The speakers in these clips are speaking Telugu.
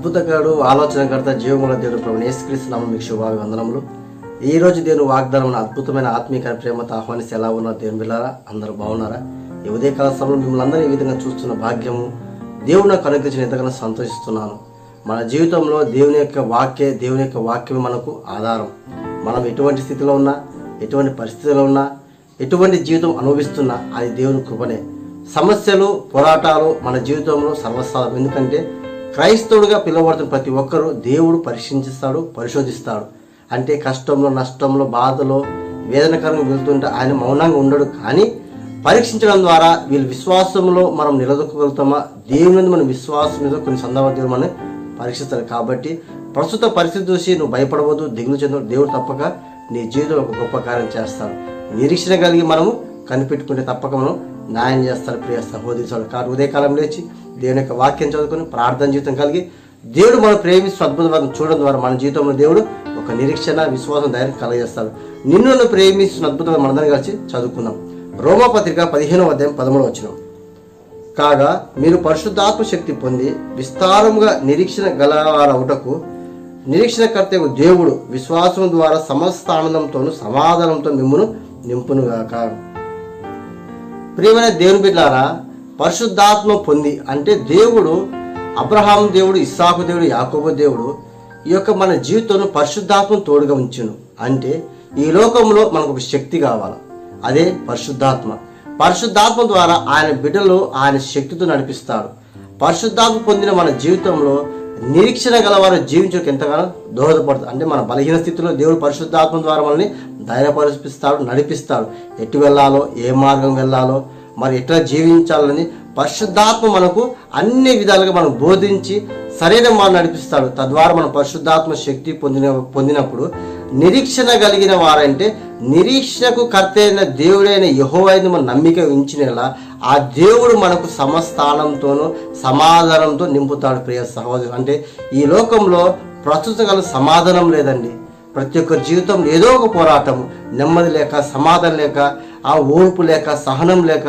అద్భుతగాడు ఆలోచనకర్త జీవముల దేవుడు ప్రభు యేసుక్రీస్తు నామం మీకు శుభాభివందనములు. ఈ రోజు దేవుని వాగ్దానం అద్భుతమైన ఆత్మీయ ప్రేమతో ఆహ్వానిస్తే ఎలా ఉన్నారు దేవుని బిల్లారా అందరూ బాగున్నారా? ఈ ఉదయకాల సమయంలో మిమ్మల్ని అందరూ ఈ విధంగా చూస్తున్న భాగ్యము దేవుడు నాకు అనుగ్రహించిన ఎంతగానో సంతోషిస్తున్నాను. మన జీవితంలో దేవుని యొక్క వాక్యే దేవుని యొక్క వాక్యమే మనకు ఆధారం. మనం ఎటువంటి స్థితిలో ఉన్నా ఎటువంటి పరిస్థితిలో ఉన్నా ఎటువంటి జీవితం అనుభవిస్తున్నా అది దేవుని కృపనే. సమస్యలు పోరాటాలు మన జీవితంలో సర్వసాధం ఎందుకంటే క్రైస్తవుడిగా పిలువబడుతున్న ప్రతి ఒక్కరూ దేవుడు పరీక్షించిస్తాడు పరిశోధిస్తాడు. అంటే కష్టంలో నష్టంలో బాధలో వేదనకరంగా వెళ్తుంటే ఆయన మౌనంగా ఉండడు. కానీ పరీక్షించడం ద్వారా వీళ్ళ విశ్వాసంలో మనం నిలదొక్కగలుగుతామా? దేవుని మీద మన విశ్వాసం మీద కొన్ని సందర్భాలు మనం పరీక్షిస్తారు. కాబట్టి ప్రస్తుత పరిస్థితి చూసి నువ్వు భయపడవద్దు దిగులు చెందవు దేవుడు తప్పక నీ జీవితంలో ఒక గొప్ప కార్యం చేస్తాడు. నిరీక్షణ కలిగి మనము కనిపెట్టుకుంటే తప్పక మనం న్యాయం చేస్తారు ప్రియ సహోదరి కానీ ఉదయకాలం లేచి దేవుని యొక్క వాక్యం చదువుకుని ప్రార్థన జీవితం కలిగి దేవుడు మనం ప్రేమిస్తూ అద్భుతమైన చూడడం ద్వారా మన జీవితంలో దేవుడు ఒక నిరీక్షణ విశ్వాసం ధైర్యం కలగజేస్తాడు. నిన్ను ప్రేమిస్తున్న అద్భుతమైన మనందరం కలిసి చదువుకుందాం. రోమపత్రిక పదిహేను అధ్యాయం పదమూడు వచ్చినాం కాగా మీరు పరిశుద్ధాత్మ శక్తి పొంది విస్తారముగా నిరీక్షణ గలవారవుటకు నిరీక్షణకర్తకు దేవుడు విశ్వాసం ద్వారా సమస్త ఆనందంతోను సమాధానంతో మిమ్మును నింపునుగాక. ప్రియమైన దేవుని బిడ్డారా పరిశుద్ధాత్మ పొంది అంటే దేవుడు అబ్రహాం దేవుడు ఇస్సాకు దేవుడు యాకోబు దేవుడు ఈ యొక్క మన జీవితంలో పరిశుద్ధాత్మ తోడుగా ఉంచును. అంటే ఈ లోకంలో మనకు ఒక శక్తి కావాలి. అదే పరిశుద్ధాత్మ. పరిశుద్ధాత్మ ద్వారా ఆయన బిడ్డలు ఆయన శక్తితో నడిపిస్తాడు పరిశుద్ధాత్మ పొందిన మన జీవితంలో నిరీక్షణ గలవారు జీవించడానికి ఎంతగానో దోహదపడుతుంది అంటే మన బలహీన స్థితిలో దేవుడు పరిశుద్ధాత్మ ద్వారా మనల్ని ధైర్యపరిపిస్తాడు నడిపిస్తాడు. ఎటు వెళ్ళాలో ఏ మార్గం వెళ్ళాలో మరి ఎట్లా జీవించాలని పరిశుద్ధాత్మ మనకు అన్ని విధాలుగా మనం బోధించి సరైన మార్గం నడిపిస్తాడు. తద్వారా మనం పరిశుద్ధాత్మ శక్తి పొందిన పొందినప్పుడు నిరీక్షణ కలిగిన వారంటే నిరీక్షణకు కర్త అయిన దేవుడైన యహోవైన మన నమ్మిక ఉంచినలా ఆ దేవుడు మనకు సమస్థానంతోనూ సమాధానంతో నింపుతాడు ప్రియ సహోదరు. అంటే ఈ లోకంలో ప్రస్తుత గల సమాధానం లేదండి. ప్రతి ఒక్క జీవితంలో ఏదో ఒక పోరాటం నెమ్మది లేక సమాధానం లేక ఆ ఓర్పు లేక సహనం లేక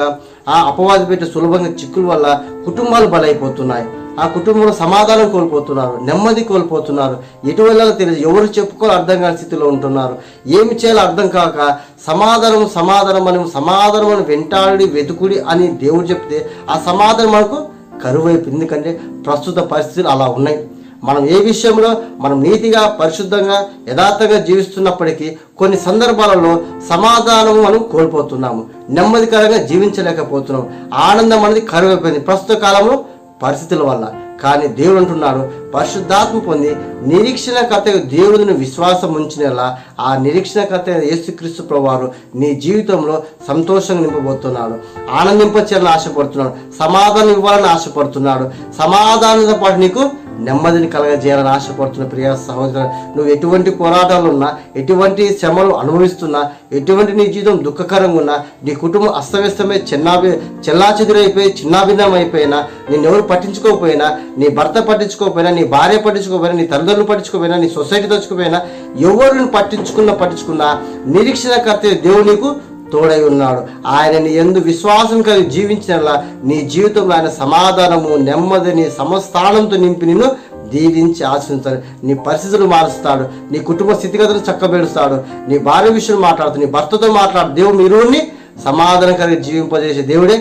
ఆ అపవాది పెట్టి సులభంగా చిక్కుల వల్ల కుటుంబాలు బలైపోతున్నాయి. ఆ కుటుంబంలో సమాధానం కోల్పోతున్నారు నెమ్మది కోల్పోతున్నారు. ఎటు వెళ్ళాలో తెలియదు ఎవరు చెప్పుకోవాలో అర్థం కాని స్థితిలో ఉంటున్నారు. ఏమి చేయాలో అర్థం కాక సమాధానం సమాధానం అని సమాధానం అని వెంటాడి వెతుకుడి అని దేవుడు చెప్తే ఆ సమాధానం మనకు కరువైపు ఎందుకంటే ప్రస్తుత పరిస్థితులు అలా ఉన్నాయి. మనం ఏ విషయంలో మనం నీతిగా పరిశుద్ధంగా యథార్థంగా జీవిస్తున్నప్పటికీ కొన్ని సందర్భాలలో సమాధానం మనం కోల్పోతున్నాము. నెమ్మదికరంగా జీవించలేకపోతున్నాం. ఆనందం అనేది కరువైపోయింది. ప్రస్తుత కాలంలో పరిస్థితుల వల్ల. కానీ దేవుడు అంటున్నాడు పరిశుద్ధాత్మ పొంది నిరీక్షణ కథ దేవుడిని విశ్వాసం ఉంచినలా ఆ నిరీక్షణకర్త యేసుక్రీస్తు ప్రభువారు నీ జీవితంలో సంతోషంగా నింపబోతున్నాడు. ఆనందింపచేయాలని ఆశపడుతున్నాడు. సమాధానం ఇవ్వాలని ఆశపడుతున్నాడు. సమాధానంతో పాటు నీకు నెమ్మదిని కలగజేయాలని ఆశపడుతున్న ప్రియ సహోదరు నువ్వు ఎటువంటి పోరాటాలు ఉన్నా ఎటువంటి శ్రమలు అనుభవిస్తున్నా ఎటువంటి నీ జీవితం దుఃఖకరంగా ఉన్నా నీ కుటుంబం అస్తవ్యస్తమై చిన్నాభి చెల్లాచెదురైపోయి చిన్నాభిన్నం అయిపోయినా నేను ఎవరు పట్టించుకోకపోయినా నీ భర్త పట్టించుకోకపోయినా నీ భార్య పట్టించుకోకపోయినా నీ తల్లిదండ్రులు పట్టించుకోకపోయినా నీ సొసైటీ తెచ్చుకోపోయినా ఎవరిని పట్టించుకున్నా పట్టించుకున్నా నిరీక్షణకర్త దేవుడు నీకు తోడై ఉన్నాడు. ఆయనని ఎందు విశ్వాసం కలిగి జీవించినలా నీ జీవితంలో ఆయన సమాధానము నెమ్మదిని సమస్థానంతో నింపి నిన్ను దీవించి ఆశించాడు నీ పరిస్థితులు మారుస్తాడు. నీ కుటుంబ స్థితిగతులు చక్కబెడుస్తాడు. నీ భార్య విషయం మాట్లాడుతూ నీ భర్తతో మాట్లాడు దేవుడు ఇరువుని సమాధానం కలిగి జీవింపజేసే దేవుడే.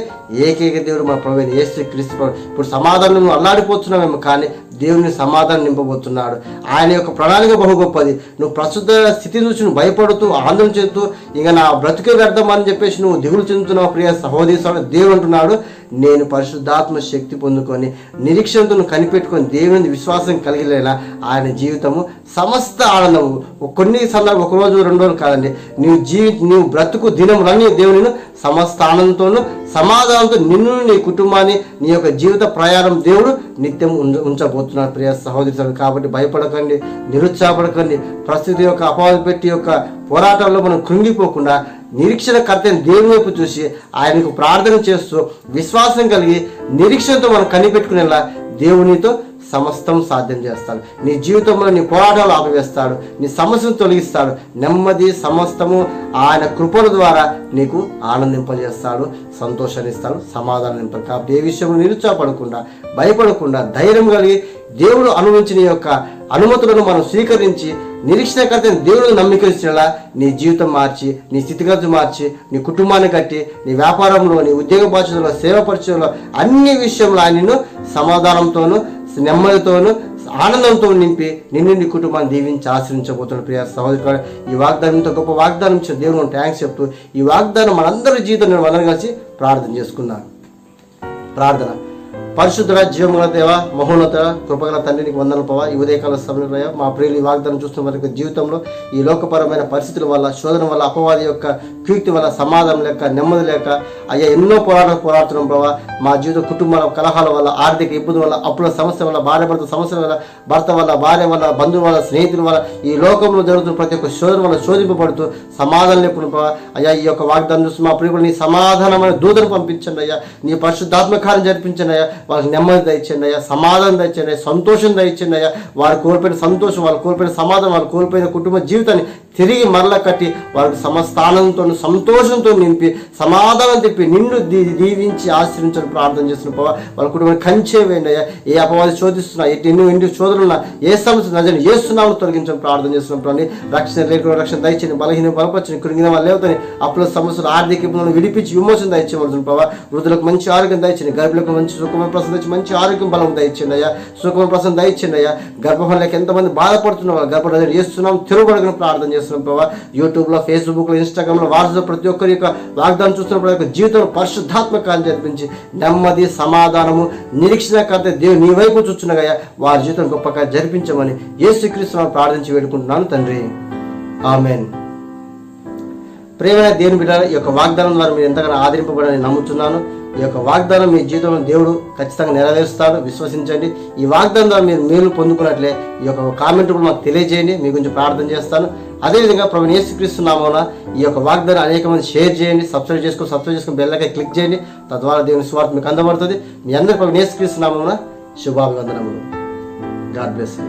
ఏకైక దేవుడు మన ప్రభు ఏసు క్రీస్తు ఇప్పుడు సమాధానం అల్లాడిపోతున్నామేమో కానీ దేవుని సమాధానం నింపబోతున్నాడు. ఆయన యొక్క ప్రణాళిక బహు గొప్పది. నువ్వు ప్రస్తుత స్థితి చూసి నువ్వు భయపడుతూ ఆందోళన చెందుతూ ఇంకా నా బ్రతుకే వ్యర్థం అని చెప్పేసి నువ్వు దిగులు చెందుతున్నావు ప్రియ సహోదరి దేవుడు అంటున్నాడు. నేను పరిశుద్ధాత్మ శక్తి పొందుకొని నిరీక్షణతో కనిపెట్టుకొని దేవుని విశ్వాసం కలిగిలేలా ఆయన జీవితము సమస్త ఆనందము. కొన్ని సందర్భం ఒక రోజు రెండు రోజులు కాదండి. నీవు జీవి నీవు బ్రతుకు దినములన్నీ దేవుని సమస్త ఆనందంతోనూ సమాధానంతో నిన్ను నీ కుటుంబాన్ని నీ యొక్క జీవిత ప్రయాణం దేవుడు నిత్యం ఉంచ ఉంచబోతున్నాడు. ప్రియ సహోదరి సహోదరులు. కాబట్టి భయపడకండి నిరుత్సాహపడకండి. ప్రస్తుతి యొక్క అపవాదం పెట్టి యొక్క పోరాటంలో మనం కృంగిపోకుండా నిరీక్షణ కర్తని దేవుని వైపు చూసి ఆయనకు ప్రార్థన చేస్తూ విశ్వాసం కలిగి నిరీక్షణతో మనం కనిపెట్టుకునేలా దేవునితో సమస్తం సాధ్యం చేస్తాడు. నీ జీవితంలో నీ పోరాటాలు ఆపివేస్తాడు. నీ సమస్యను తొలగిస్తాడు. నెమ్మది సమస్తము ఆయన కృపల ద్వారా నీకు ఆనందింపజేస్తాడు. సంతోషాన్ని ఇస్తాడు సమాధానం ఇస్తాడు. కాబట్టి ఏ విషయంలో నిరుత్సాహపడకుండా భయపడకుండా ధైర్యం కలిగి దేవుడు అనుభవించిన యొక్క అనుమతులను మనం స్వీకరించి నిరీక్షణకర్త దేవుడు నమ్మికలా నీ జీవితం మార్చి నీ స్థితిగతి మార్చి నీ కుటుంబాన్ని కట్టి నీ వ్యాపారంలో నీ ఉద్యోగ బాధ్యతలో సేవ పరిచయంలో అన్ని విషయంలో ఆయనను సమాధానంతోనూ నెమ్మదితోనూ ఆనందంతో నింపి నిన్ను నీ కుటుంబాన్ని దీవించి ఆశ్రయించబోతున్న ప్రియ సహోదరు ఈ వాగ్దానంతో గొప్ప వాగ్దానం ఇచ్చిన దేవుడు థ్యాంక్స్ చెప్తూ ఈ వాగ్దానం మనందరి జీవితం నేను అందరం కలిసి ప్రార్థన చేసుకున్నాను ప్రార్థన. పరిశుద్ధుడ జీవముల దేవ మహోన్నత కృపగల తండ్రి వందన పవ ఈ ఉదయకాల సమయంలో మా ప్రియులు ఈ వాగ్దానం చూస్తున్న వారి జీవితంలో ఈ లోకపరమైన పరిస్థితుల వల్ల శోధన వల్ల అపవాది యొక్క కీర్తి వల్ల సమాధానం లేక నెమ్మది లేక అయ్యా ఎన్నో పోరాటాలు పోరాడుతున్నాం ప్రభావ మా జీవిత కుటుంబాల కలహాల వల్ల ఆర్థిక ఇబ్బంది వల్ల అప్పుల సమస్య వల్ల భార్య భర్త సమస్యల వల్ల భర్త వల్ల భార్య వల్ల బంధువుల వల్ల స్నేహితుల వల్ల ఈ లోకంలో జరుగుతున్న ప్రతి ఒక్క శోధన వల్ల శోధింపబడుతూ సమాధానం లేకుండా ప్రభావ అయ్యా ఈ యొక్క వాగ్దానం చూసి మా ప్రియులు నీ సమాధానమైన దూతను పంపించండి అయ్యా. నీ పరిశుద్ధాత్మకారం జరిపించండి అయ్యా. వాళ్ళకి నెమ్మది దయచండి అయ్యా సమాధానం దయచండి అయ్యా సంతోషం దయచండి అయ్యా వారు కోల్పోయిన సంతోషం వాళ్ళు కోల్పోయిన సమాధానం వాళ్ళు కోల్పోయిన కుటుంబ జీవితాన్ని తిరిగి మరల కట్టి వారికి సమస్థానంతో సంతోషంతో నింపి సమాధానం తిప్పి నిన్ను దీవించి ఆశ్రయించడం ప్రార్థన చేస్తున్న పవ వాళ్ళ కుటుంబాన్ని కంచే వేయండి అయ్యా. ఏ అపవాది శోధిస్తున్నా ఎన్ని ఎన్నో ఇంటి శోధనున్నా ఏ సమస్య నజని ఏ సున్నాము తొలగించడం ప్రార్థన చేస్తున్నప్పుడు రక్షణ రేఖ రక్షణ దయచని బలహీన బలపరచని కృంగిన వాళ్ళు లేవుతాని అప్పుల సమస్యలు ఆర్థిక ఇబ్బందులను విడిపించి విమోచన దయచేయబడుతుంది ప్రభావ వృద్ధులకు మంచి ఆరోగ్యం దయచండి గర్భులకు మంచి సుఖమైన ప్రసన్న మంచి ఆరోగ్యం బలం దయచేయండి అయ్యా. సుఖమైన ప్రసన్న దయచేయండి అయ్యా. గర్భఫలం ఎంతమంది బాధపడుతున్న వాళ్ళు గర్భం చేస్తున్నాం తిరుగుబడుకుని ప్రార్థన చేస్తున్నాం ప్రభావ యూట్యూబ్లో ఫేస్బుక్లో ఇన్స్టాగ్రామ్లో వాట్సాప్ ప్రతి ఒక్కరి యొక్క వాగ్దానం చూస్తున్నప్పుడు యొక్క జీవితంలో పరిశుద్ధాత్మకాన్ని జరిపించి నెమ్మది సమాధానము నిరీక్షణ నిరీక్షణకర్త దేవుడు నీ వైపు చూచున్నగా వారి జీవితం గొప్పగా జరిపించమని యేసుక్రీస్తు ప్రార్థించి వేడుకుంటున్నాను తండ్రి. ఆమెన్. ప్రేమైన దేవుని బిడ్డ ఈ యొక్క వాగ్దానం ద్వారా మీరు ఎంతగానో ఆదరింపబడని నమ్ముతున్నాను. ఈ యొక్క వాగ్దానం మీ జీవితంలో దేవుడు ఖచ్చితంగా నెరవేరుస్తాడు. విశ్వసించండి. ఈ వాగ్దానం ద్వారా మీరు మేలు పొందుకున్నట్లే ఈ యొక్క కామెంట్ కూడా మాకు తెలియజేయండి. మీ గురించి ప్రార్థన చేస్తాను. అదేవిధంగా ప్రభు యేసుక్రీస్తు నామమున ఈ యొక్క వాగ్దానం అనేక మంది షేర్ చేయండి సబ్స్క్రైబ్ చేసుకొని సబ్స్క్రైబ్ చేసుకొని బెల్లకే క్లిక్ చేయండి. తద్వారా దేవుని స్వార్థ మీకు అందబడుతుంది. మీ అందరి ప్రభు యేసుక్రీస్తు నామమున శుభాభివందనములు. God bless you.